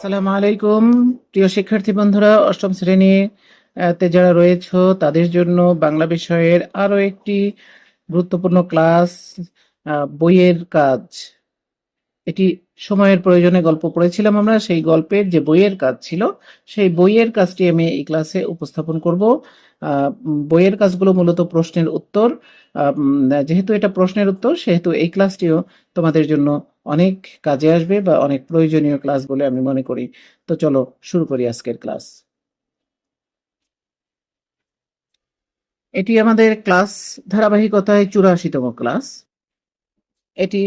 আসসালামু আলাইকুম। প্রিয় শিক্ষার্থী বন্ধুরা, অষ্টম শ্রেণি তে যারা রয়েছে, তাদের জন্য বাংলা বিষয়ের আরও একটি গুরুত্বপূর্ণ ক্লাস বইয়ের কাজ। এটি সময়ের প্রয়োজনে গল্প পড়েছিলাম আমরা, সেই গল্পের যে বইয়ের কাজ ছিল, সেই বইয়ের কাজটি আমি এই ক্লাসে উপস্থাপন করব। বইয়ের কাজগুলো মূলত প্রশ্নের উত্তর। যেহেতু এটা প্রশ্নের উত্তর, সেহেতু এই ক্লাসটিও তোমাদের জন্য অনেক কাজে আসবে বা অনেক প্রয়োজনীয় ক্লাস বলে আমি মনে করি। তো চলো, শুরু করি আজকের ক্লাস। এটি আমাদের ক্লাস ধারাবাহিকতায় চুরাশিতম ক্লাস। এটি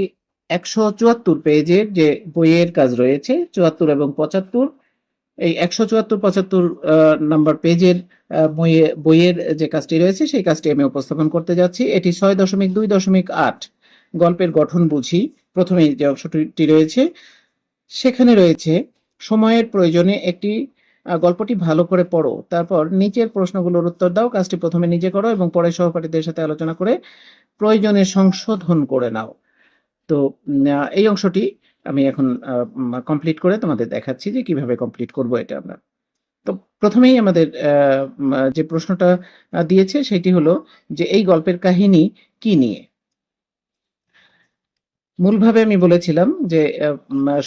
একশো চুয়াত্তর পেজের যে বইয়ের কাজ রয়েছে, চুয়াত্তর এবং পঁচাত্তর এই একশো চুয়াত্তর, পঁচাত্তর নাম্বার পেজের বইয়ে, বইয়ের যে কাজটি রয়েছে, সেই কাজটি আমি উপস্থাপন করতে যাচ্ছি। এটি ছয় দশমিক দুই দশমিক আট। গল্পের গঠন বুঝি। প্রথমেই যে অংশটি রয়েছে, সেখানে রয়েছে, সময়ের প্রয়োজনে একটি গল্পটি ভালো করে পড়ো। তারপর নিচের প্রশ্নগুলোর উত্তর দাও, কাজটি প্রথমে নিজে করো এবং পরে সহপাঠীদের সাথে আলোচনা করে প্রয়োজনে সংশোধন করে নাও। তো এই অংশটি আমি এখন কমপ্লিট করে তোমাদের দেখাচ্ছি যে কীভাবে কমপ্লিট করব এটা আমরা। তো প্রথমেই আমাদের যে প্রশ্নটা দিয়েছে সেটি হলো যে এই গল্পের কাহিনী কি নিয়ে? মূলভাবে আমি বলেছিলাম যে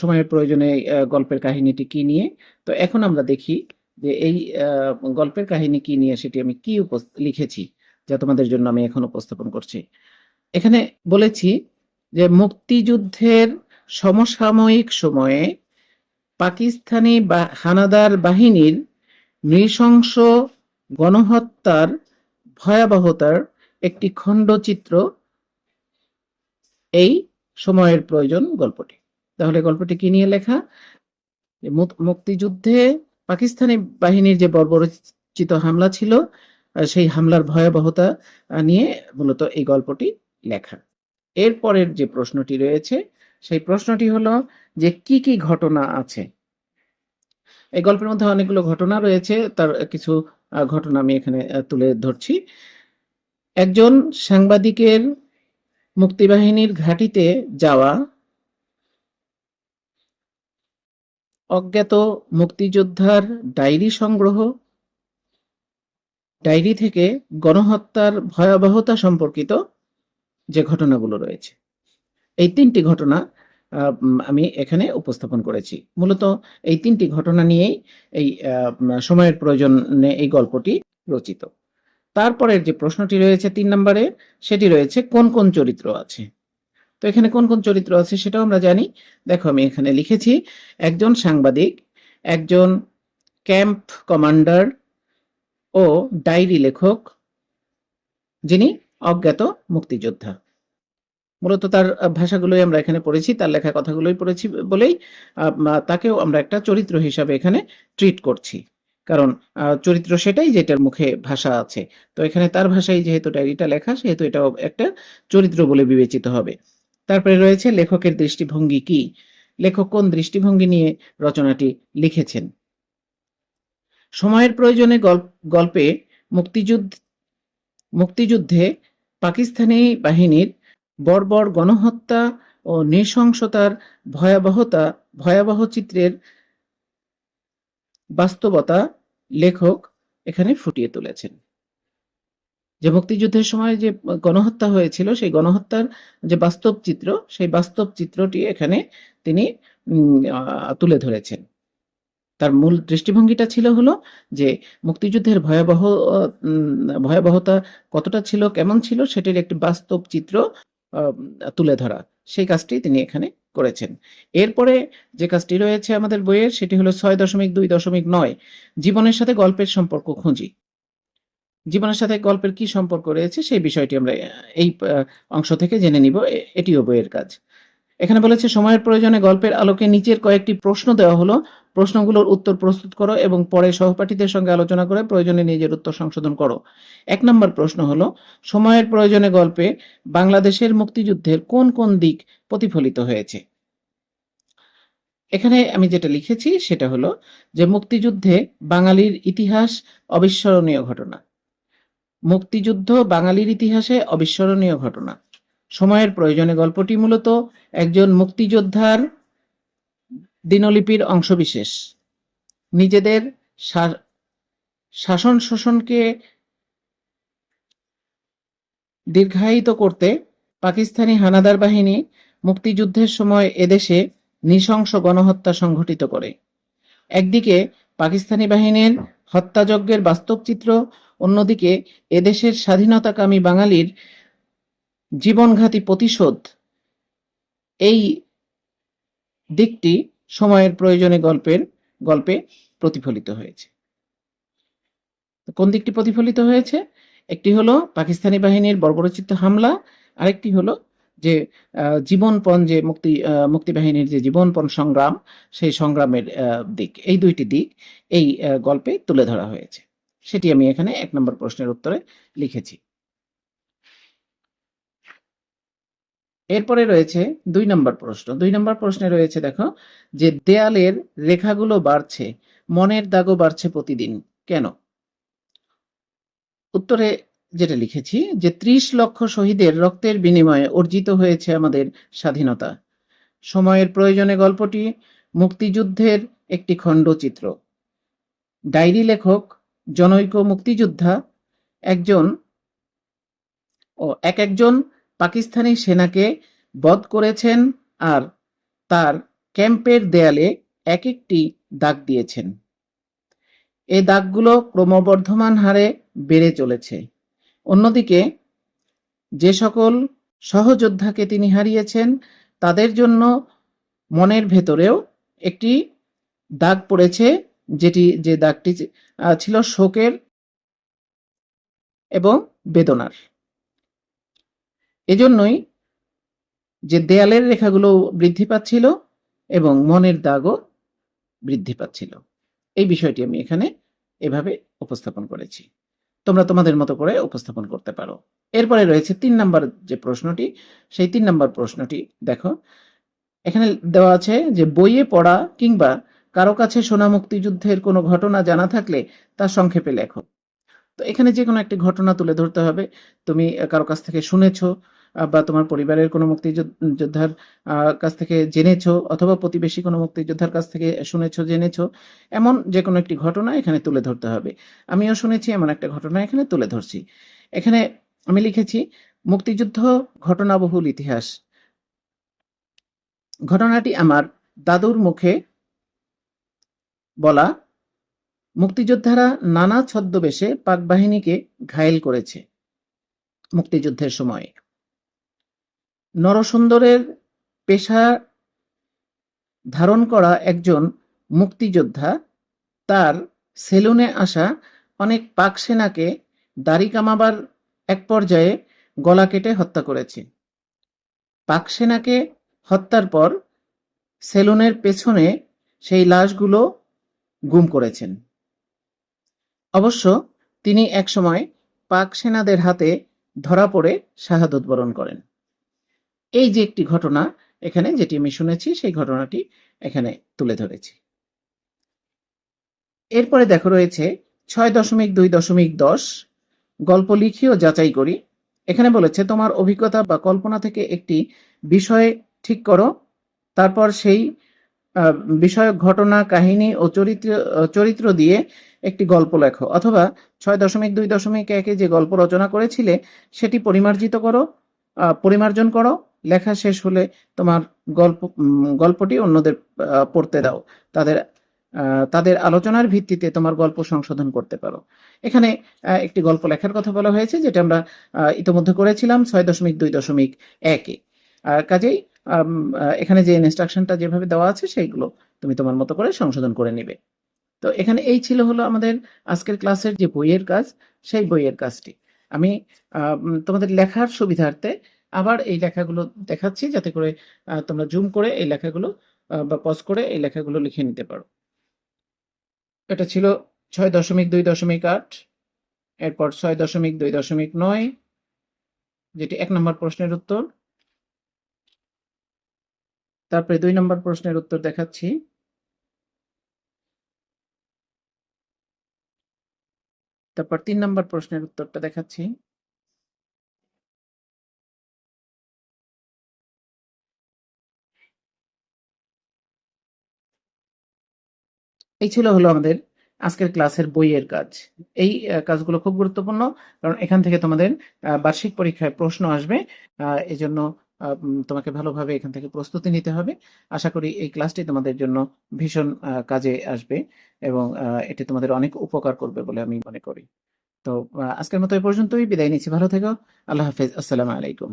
সময়ের প্রয়োজনে গল্পের কাহিনীটি কি নিয়ে। তো এখন আমরা দেখি যে এই গল্পের কাহিনী কি নিয়ে সেটি আমি কি লিখেছি যা তোমাদের জন্য আমি এখন উপস্থাপন করছি। এখানে বলেছি যে মুক্তিযুদ্ধের সমসাময়িক সময়ে পাকিস্তানি হানাদার বাহিনীর নৃশংস গণহত্যার ভয়াবহতার একটি খণ্ডচিত্র এই সময়ের প্রয়োজন গল্পটি। তাহলে গল্পটি কি নিয়ে লেখা? মুক্তিযুদ্ধে পাকিস্তানি বাহিনীর যে বর্বরচিত হামলা ছিল সেই হামলার ভয়াবহতা নিয়ে মূলত এই গল্পটি লেখা। এরপরের যে প্রশ্নটি রয়েছে সেই প্রশ্নটি হলো যে কি কি ঘটনা আছে? এই গল্পের মধ্যে অনেকগুলো ঘটনা রয়েছে, তার কিছু ঘটনা আমি এখানে তুলে ধরছি। একজন সাংবাদিকের মুক্তিবাহিনীর ঘাঁটিতে যাওয়া অজ্ঞাত মুক্তিযোদ্ধার ডায়েরি সংগ্রহ, ডায়েরি থেকে গণহত্যার ভয়াবহতা সম্পর্কিত যে ঘটনাগুলো রয়েছে। এই তিনটি ঘটনা আমি এখানে উপস্থাপন করেছি। মূলত এই তিনটি ঘটনা নিয়েই এই সময়ের প্রয়োজনে এই গল্পটি রচিত। তারপরের যে প্রশ্নটি রয়েছে তিন নম্বরে, সেটি রয়েছে কোন কোন চরিত্র আছে? তো এখানে কোন কোন চরিত্র আছে সেটাও আমরা জানি। দেখো, আমি এখানে লিখেছি, একজন সাংবাদিক, একজন ক্যাম্প কমান্ডার ও ডায়েরি লেখক, যিনি অজ্ঞাত মুক্তিযোদ্ধা। মূলত তার ভাষাগুলোই আমরা এখানে পড়েছি, তার লেখা কথাগুলোই পড়েছি বলেই তাকেও আমরা একটা চরিত্র হিসাবে এখানে ট্রিট করছি। কারণ চরিত্র সেটাই যেটার মুখে ভাষা আছে। তো এখানে তার ভাষায় যেহেতু ডায়েরিটা লেখা, সেহেতু এটাও একটা চরিত্র বলে বিবেচিত হবে। তারপরে রয়েছে লেখকের দৃষ্টিভঙ্গি কি? লেখক কোন দৃষ্টিভঙ্গি নিয়ে রচনাটি লিখেছেন? সময়ের প্রয়োজনে গল্পে মুক্তিযুদ্ধ, মুক্তিযুদ্ধে পাকিস্তানি বাহিনীর বর্বর গণহত্যা ও নৃশংসতার ভয়াবহতা, ভয়াবহ চিত্রের বাস্তবতা লেখক এখানে ফুটিয়ে তুলেছেন। যে মুক্তিযুদ্ধের সময় যে গণহত্যা হয়েছিল, সেই গণহত্যার যে বাস্তব চিত্র, সেই বাস্তব চিত্রটি এখানে তিনি তুলে ধরেছেন। তার মূল দৃষ্টিভঙ্গিটা ছিল হলো যে মুক্তিযুদ্ধের ভয়াবহ ভয়াবহতা কতটা ছিল, কেমন ছিল, সেটির একটি বাস্তব চিত্র তুলে ধরা। সেই কাজটি তিনি এখানে করেছেন। এরপরে যে কাজটি রয়েছে আমাদের বইয়ের, সেটি হলো ছয় দশমিক দুই দশমিক নয়, জীবনের সাথে গল্পের সম্পর্ক খুঁজি। জীবনের সাথে গল্পের কি সম্পর্ক রয়েছে সেই বিষয়টি আমরা এই অংশ থেকে জেনে নিব। এটিও বইয়ের কাজ। এখানে বলেছে, সময়ের প্রয়োজনে গল্পের আলোকে নিচের কয়েকটি প্রশ্ন দেওয়া হলো। প্রশ্নগুলোর উত্তর প্রস্তুত করো এবং পরে সহপাঠীদের সঙ্গে আলোচনা করে প্রয়োজনে নিজের উত্তর সংশোধন করো। এক নম্বর প্রশ্ন হলো, সময়ের প্রয়োজনে গল্পে বাংলাদেশের মুক্তিযুদ্ধের কোন কোন দিক প্রতিফলিত হয়েছে? এখানে আমি যেটা লিখেছি সেটা হলো যে, মুক্তিযুদ্ধে বাঙালির ইতিহাস অবিস্মরণীয় ঘটনা। মুক্তিযুদ্ধ বাঙালির ইতিহাসে অবিস্মরণীয় ঘটনা। সময়ের প্রয়োজনে গল্পটি মূলত একজন মুক্তিযোদ্ধার দিনলিপির অংশবিশেষ। নিজেদের শাসন শোষণকে দীর্ঘায়িত করতে পাকিস্তানি হানাদার বাহিনী মুক্তিযুদ্ধের সময় এদেশে নৃশংস গণহত্যা সংঘটিত করে। একদিকে পাকিস্তানি বাহিনীর হত্যাযজ্ঞের বাস্তব চিত্র অন্যদিকে এদেশের স্বাধীনতাকামী বাঙালির জীবনঘাতী প্রতিশোধ। এই দিকটি সময়ের প্রয়োজনে গল্পের, গল্পে প্রতিফলিত হয়েছে। কোন দিকটি প্রতিফলিত হয়েছে? একটি হলো পাকিস্তানি বাহিনীর বর্বরচিত হামলা, আরেকটি হলো যে জীবনপণ যে মুক্তি মুক্তি বাহিনীর যে জীবনপণ সংগ্রাম, সেই সংগ্রামের দিক। এই দুইটি দিক এই গল্পে তুলে ধরা হয়েছে। সেটি আমি এখানে এক নম্বর প্রশ্নের উত্তরে লিখেছি। এরপরে রয়েছে দুই নম্বর প্রশ্ন। দুই নম্বর প্রশ্নে রয়েছে, দেখো, যে দেয়ালের রেখাগুলো বাড়ছে, মনের দাগও বাড়ছে প্রতিদিন। কেন? উত্তরে যেটা লিখেছি, যে ত্রিশ লক্ষ শহীদের রক্তের বিনিময়ে অর্জিত হয়েছে আমাদের স্বাধীনতা। সময়ের প্রয়োজনে গল্পটি মুক্তিযুদ্ধের একটি খণ্ডচিত্র। ডায়েরি লেখক, জনৈক মুক্তিযোদ্ধা, একজন ও এক একজন পাকিস্তানি সেনাকে বধ করেছেন আর তার ক্যাম্পের দেয়ালে এক একটি দাগ দিয়েছেন। এই দাগগুলো ক্রমবর্ধমান হারে বেড়ে চলেছে। অন্যদিকে, যে সকল সহযোদ্ধাকে তিনি হারিয়েছেন, তাদের জন্য মনের ভেতরেও একটি দাগ পড়েছে, যেটি যে দাগটি ছিল শোকের এবং বেদনার। এজন্যই যে দেয়ালের রেখাগুলো বৃদ্ধি পাচ্ছিল এবং মনের দাগও বৃদ্ধি পাচ্ছিল। এই বিষয়টি আমি এখানে এভাবে উপস্থাপন করেছি। তোমরা তোমাদের মতো করে উপস্থাপন করতে পারো। এরপরে রয়েছে তিন নম্বর যে প্রশ্নটি, সেই তিন নম্বর প্রশ্নটি দেখো। এখানে দেওয়া আছে যে বইয়ে পড়া কিংবা কারও কাছে শোনা মুক্তিযুদ্ধের কোনো ঘটনা জানা থাকলে তা সংক্ষেপে লেখো। তো এখানে যে কোনো একটি ঘটনা তুলে ধরতে হবে। তুমি কারও কাছ থেকে শুনেছো বা তোমার পরিবারের কোনো মুক্তিযোদ্ধার কাছ থেকে জেনেছো অথবা প্রতিবেশী কোনো মুক্তিযোদ্ধার কাছ থেকে শুনেছো, জেনেছো, এমন যে কোনো একটি ঘটনা এখানে তুলে ধরতে হবে। আমিও শুনেছি এমন একটা ঘটনা এখানে তুলে ধরছি। এখানে আমি লিখেছি, মুক্তিযুদ্ধ ঘটনাবহুল ইতিহাস। ঘটনাটি আমার দাদুর মুখে বলা, মুক্তিযোদ্ধারা নানা ছদ্মবেশে পাক বাহিনীকে ঘায়েল করেছে মুক্তিযুদ্ধের সময়। নরসুন্দরের পেশা ধারণ করা একজন মুক্তিযোদ্ধা। তার সেলুনে আসা অনেক পাক সেনাকে দাড়ি কামাবার এক পর্যায়ে গলা কেটে হত্যা করেছে। পাক সেনাকে হত্যার পর সেলুনের পেছনে সেই লাশগুলো গুম করেছেন। অবশ্য তিনি একসময় পাক সেনাদের হাতে ধরা পড়ে শাহাদত বরণ করেন। এই যে একটি ঘটনা এখানে যেটি আমি শুনেছি, সেই ঘটনাটি এখানে তুলে ধরেছি। এরপরে দেখো রয়েছে ছয় দশমিক দুই দশমিক দশ, গল্প লিখি ও যাচাই করি। এখানে বলেছে, তোমার অভিজ্ঞতা বা কল্পনা থেকে একটি বিষয় ঠিক করো। তারপর সেই বিষয়ক ঘটনা, কাহিনী ও চরিত্র চরিত্র দিয়ে একটি গল্প লেখো। অথবা ছয় দশমিক দুই দশমিক একে যে গল্প রচনা করেছিলে, সেটি পরিমার্জিত করো পরিমার্জন করো। লেখা শেষ হলে তোমার গল্প গল্পটি অন্যদের পড়তে দাও। তাদের তাদের আলোচনার ভিত্তিতে তোমার গল্প সংশোধন করতে পারো। এখানে একটি গল্প লেখার কথা বলা হয়েছে, যেটা আমরা ইতোমধ্যে করেছিলাম ছয় দশমিক দুই দশমিক একে। কাজেই এখানে যে ইনস্ট্রাকশনটা যেভাবে দেওয়া আছে, সেইগুলো তুমি তোমার মতো করে সংশোধন করে নিবে। তো এখানে এই ছিল হলো আমাদের আজকের ক্লাসের যে বইয়ের কাজ, সেই বইয়ের কাজটি। আমি তোমাদের লেখার সুবিধার্থে আবার এই লেখাগুলো দেখাচ্ছি যাতে করে তোমরা জুম করে এই লেখাগুলো বা পজ করে এই লেখাগুলো লিখে নিতে পারো। এটা ছিল ছয় দশমিক দুই দশমিক আট, এরপর ছয় দশমিক দুই দশমিক নয়, যেটি এক নম্বর প্রশ্নের উত্তর। তারপরে দুই নম্বর প্রশ্নের উত্তর দেখাচ্ছি। তারপর তিন নম্বর প্রশ্নের উত্তরটা দেখাচ্ছি। এই ছিল হলো আমাদের আজকের ক্লাসের বইয়ের কাজ। এই কাজগুলো খুব গুরুত্বপূর্ণ কারণ এখান থেকে তোমাদের বার্ষিক পরীক্ষায় প্রশ্ন আসবে আহ, এই জন্য আহ, তোমাকে ভালোভাবে এখান থেকে প্রস্তুতি নিতে হবে। আশা করি এই ক্লাসটি তোমাদের জন্য ভীষণ কাজে আসবে এবং এটি তোমাদের অনেক উপকার করবে বলে আমি মনে করি। তো আজকের মতো এই পর্যন্তই বিদায় নিচ্ছি ভালো থেকো আল্লাহ হাফেজ আসসালামু আলাইকুম।